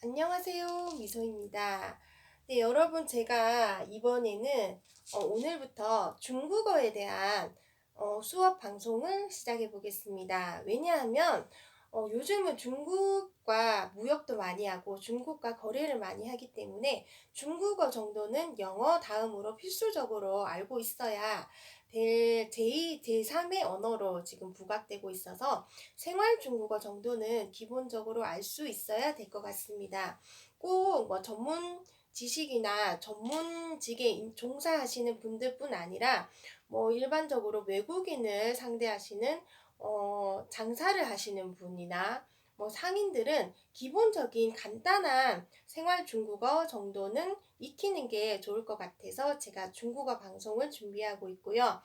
안녕하세요. 미소입니다. 네, 여러분, 제가 이번에는 어, 오늘부터 중국어에 대한 어, 수업 방송을 시작해 보겠습니다. 왜냐하면 어, 요즘은 중국과 무역도 많이 하고 중국과 거래를 많이 하기 때문에 중국어 정도는 영어 다음으로 필수적으로 알고 있어야 될 제2, 제3의 언어로 지금 부각되고 있어서 생활 중국어 정도는 기본적으로 알 수 있어야 될 것 같습니다. 꼭 뭐 전문 지식이나 전문직에 종사하시는 분들뿐 아니라 뭐 일반적으로 외국인을 상대하시는 어, 장사를 하시는 분이나 뭐 상인들은 기본적인 간단한 생활 중국어 정도는 익히는 게 좋을 것 같아서 제가 중국어 방송을 준비하고 있고요.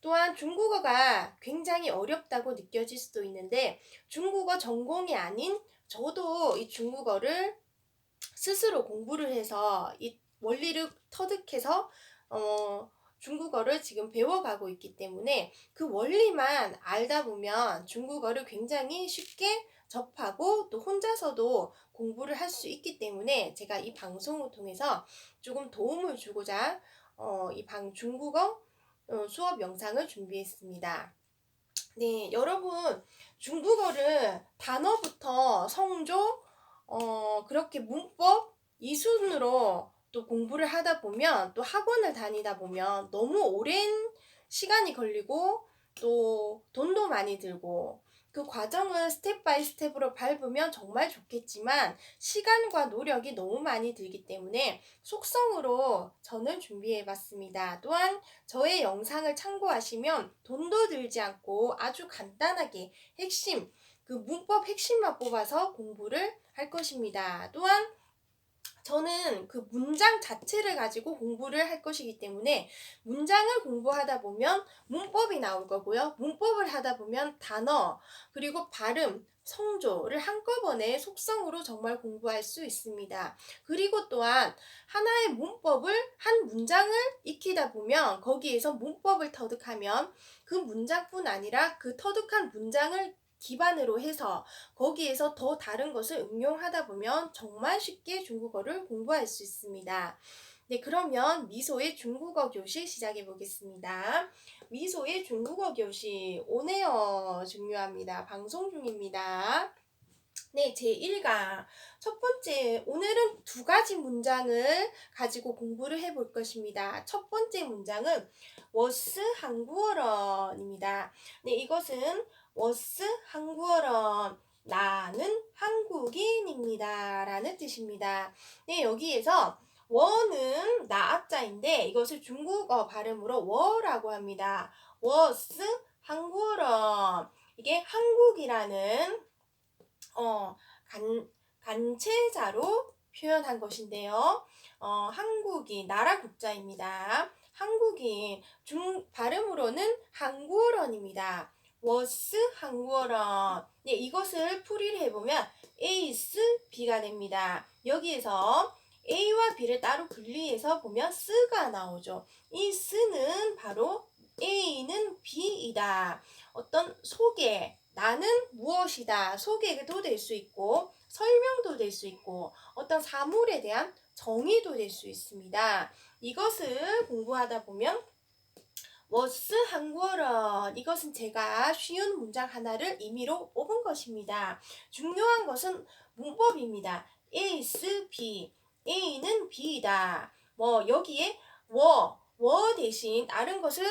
또한 중국어가 굉장히 어렵다고 느껴질 수도 있는데 중국어 전공이 아닌 저도 이 중국어를 스스로 공부를 해서 이 원리를 터득해서 어, 중국어를 지금 배워가고 있기 때문에 그 원리만 알다 보면 중국어를 굉장히 쉽게 접하고 또 혼자서도 공부를 할 수 있기 때문에 제가 이 방송을 통해서 조금 도움을 주고자 어, 이 방 중국어 어, 수업 영상을 준비했습니다. 네, 여러분 중국어를 단어부터 성조 어, 그렇게 문법 이 순으로 또 공부를 하다 보면 또 학원을 다니다 보면 너무 오랜 시간이 걸리고 또 돈도 많이 들고 그 과정은 스텝 바이 스텝으로 밟으면 정말 좋겠지만 시간과 노력이 너무 많이 들기 때문에 속성으로 저는 준비해 봤습니다. 또한 저의 영상을 참고하시면 돈도 들지 않고 아주 간단하게 핵심, 그 문법 핵심만 뽑아서 공부를 할 것입니다. 또한 저는 그 문장 자체를 가지고 공부를 할 것이기 때문에 문장을 공부하다 보면 문법이 나올 거고요. 문법을 하다 보면 단어, 그리고 발음, 성조를 한꺼번에 속성으로 정말 공부할 수 있습니다. 그리고 또한 하나의 문법을 한 문장을 익히다 보면 거기에서 문법을 터득하면 그 문장뿐 아니라 그 터득한 문장을 기반으로 해서 거기에서 더 다른 것을 응용하다 보면 정말 쉽게 중국어를 공부할 수 있습니다. 네, 그러면 미소의 중국어 교실 시작해 보겠습니다. 미소의 중국어 교실 오네요 중요합니다. 방송 중입니다. 네, 제1강. 첫 번째, 오늘은 두 가지 문장을 가지고 공부를 해볼 것입니다. 첫 번째 문장은 워스 한국어런입니다. 네, 이것은 워스 한국어런 나는 한국인입니다. 라는 뜻입니다. 네, 여기에서 워는 나자인데 이것을 중국어 발음으로 워라고 합니다. 워스 한국어런 이게 한국이라는 어, 간, 간체자로 표현한 것인데요. 어, 한국인 나라 국자입니다. 한국인 중 발음으로는 한국어런입니다. 워스 한국어런. 네, 이것을 풀이를 해보면 A스 B가 됩니다. 여기에서 A와 B를 따로 분리해서 보면 쓰가 나오죠. 이 쓰는 바로 A는 B이다. 어떤 소개, 나는 무엇이다. 소개도 될 수 있고, 설명도 될 수 있고, 어떤 사물에 대한 정의도 될 수 있습니다. 이것을 공부하다 보면 워스 한국어로 이것은 제가 쉬운 문장 하나를 임의로 뽑은 것입니다. 중요한 것은 문법입니다. is B A는 B이다. 뭐 여기에 워, 워 대신 다른 것을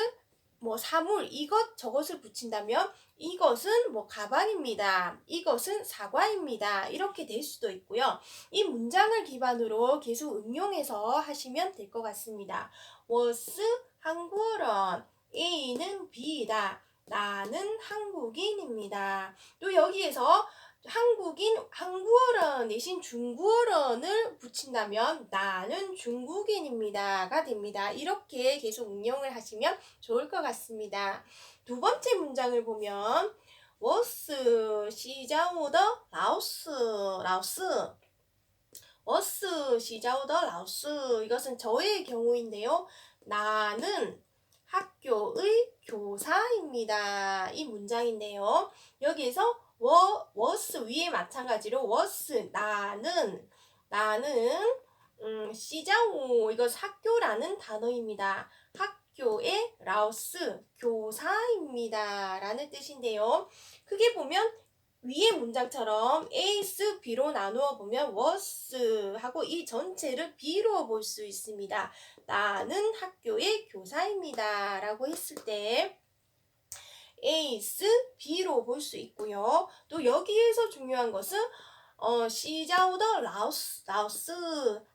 뭐 사물 이것 저것을 붙인다면 이것은 뭐 가방입니다. 이것은 사과입니다. 이렇게 될 수도 있고요. 이 문장을 기반으로 계속 응용해서 하시면 될 것 같습니다. was 한국은 A는 B이다. 나는 한국인입니다. 또 여기에서 한국인, 한국어는 대신 중국어를 붙인다면 나는 중국인입니다가 됩니다. 이렇게 계속 응용을 하시면 좋을 것 같습니다. 두 번째 문장을 보면 워스 시자오더 라오스 라오스 워스 시자오더 라오스 이것은 저의 경우인데요. 나는 학교의 교사입니다. 이 문장인데요. 여기에서 워, was 위에 마찬가지로 was 나는 나는 음, 시자오 이거 학교라는 단어입니다. 학교의 라오스 교사입니다. 라는 뜻인데요. 크게 보면 위의 문장처럼 A, B로 나누어 보면 was 하고 이 전체를 B로 볼 수 있습니다. 나는 학교의 교사입니다. 라고 했을 때 A, B로 볼 수 있고요. 또 여기에서 중요한 것은 어, 시자오더 라오스, 라오스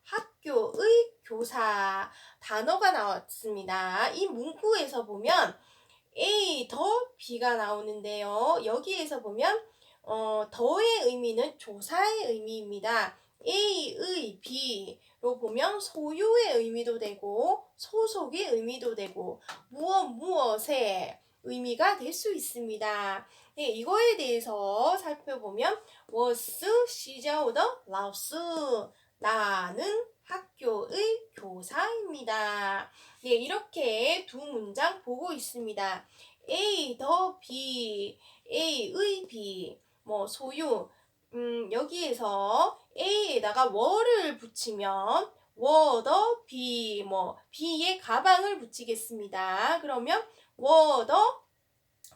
학교의 교사 단어가 나왔습니다. 이 문구에서 보면 A 더 B가 나오는데요. 여기에서 보면 어, 더의 의미는 조사의 의미입니다. A의 B로 보면 소유의 의미도 되고 소속의 의미도 되고 무엇 무엇의 의미가 될 수 있습니다. 네, 이거에 대해서 살펴보면 was 시자오더 라오스 나는 학교의 교사입니다. 네, 이렇게 두 문장 보고 있습니다. A 더 B, A의 B, 뭐 소유. 음, 여기에서 A에다가 워를 붙이면 워더 B, 뭐 B에 가방을 붙이겠습니다. 그러면 워더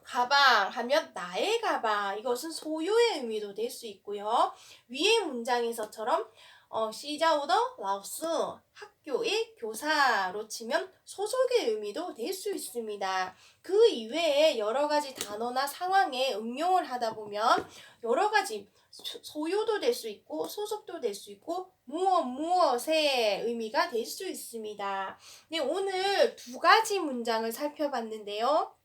가방 하면 나의 가방 이것은 소유의 의미도 될 수 있고요. 위의 문장에서처럼 어, 시자오더 라오스 학교의 교사로 치면 소속의 의미도 될 수 있습니다. 그 이외에 여러 가지 단어나 상황에 응용을 하다 보면 여러 가지 소유도 될 수 있고 소속도 될 수 있고 무엇 무엇의 의미가 될 수 있습니다. 네, 오늘 두 가지 문장을 살펴봤는데요.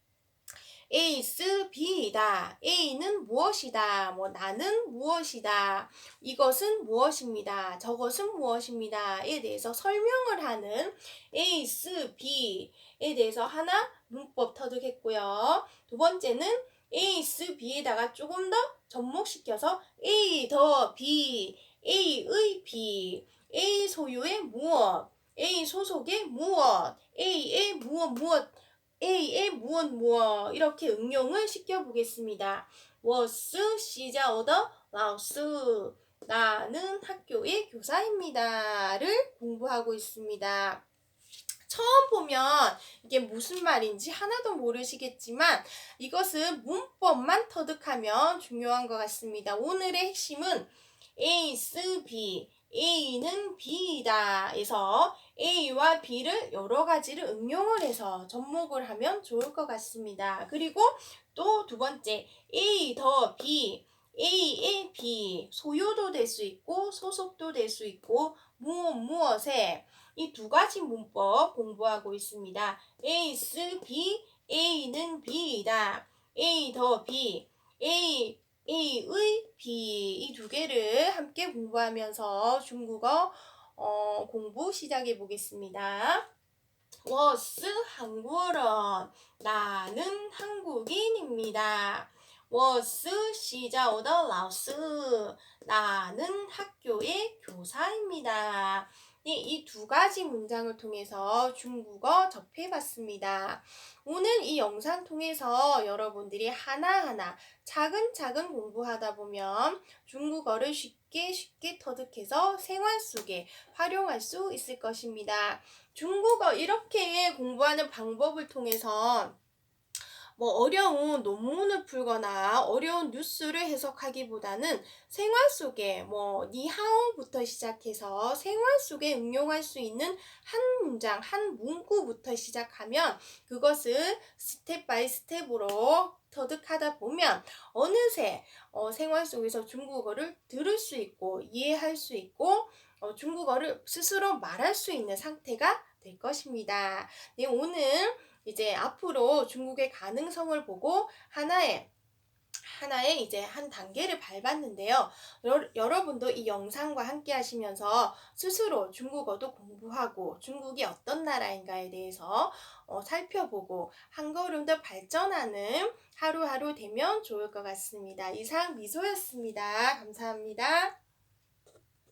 A's B이다. A는 무엇이다. 뭐 나는 무엇이다. 이것은 무엇입니다. 저것은 무엇입니다.에 대해서 설명을 하는 A's B에 대해서 하나 문법 터득했고요. 두 번째는 A's B에다가 조금 더 접목시켜서 A 더 B, A의 B, A 소유의 무엇, A 소속의 무엇, A의 무엇 무엇 A의 무엇 무엇 이렇게 응용을 시켜 보겠습니다. was 시자 오더 라오스 나는 학교의 교사입니다를 공부하고 있습니다. 처음 보면 이게 무슨 말인지 하나도 모르시겠지만 이것은 문법만 터득하면 중요한 것 같습니다. 오늘의 핵심은 A, S, B, A는 B이다 에서 A와 B를 여러 가지를 응용을 해서 접목을 하면 좋을 것 같습니다. 그리고 또 두 번째 A 더 B A의 B 소유도 될 수 있고 소속도 될 수 있고 무엇 무엇에 이 두 가지 문법 공부하고 있습니다. A, S, B, A는 B이다. A 더 B A A의 B 이 두 개를 함께 공부하면서 중국어 어, 공부 시작해 보겠습니다. 워스 한국어 나는 한국인입니다. 워스 시자오더 라오스 나는 학교의 교사입니다. 네, 이두 가지 문장을 통해서 중국어 접해봤습니다. 오늘 이 영상 통해서 여러분들이 하나하나 차근차근 공부하다 보면 중국어를 쉽게 쉽게 터득해서 생활 속에 활용할 수 있을 것입니다. 중국어 이렇게 공부하는 방법을 통해서 뭐 어려운 논문을 풀거나 어려운 뉴스를 해석하기보다는 생활 속에 뭐 니하오부터 시작해서 생활 속에 응용할 수 있는 한 문장, 한 문구부터 시작하면 그것을 스텝 바이 스텝으로 터득하다 보면 어느새 어, 생활 속에서 중국어를 들을 수 있고 이해할 수 있고 어, 중국어를 스스로 말할 수 있는 상태가 될 것입니다. 네, 오늘 이제 앞으로 중국의 가능성을 보고 하나의 하나의 이제 한 단계를 밟았는데요. 여러, 분도이 영상과 함께 하시면서 스스로 중국어도 공부하고 중국이 어떤 나라인가에 대해서 어, 살펴보고 한 걸음 더 발전하는 하루하루 되면 좋을 것 같습니다. 이상 미소였습니다. 감사합니다.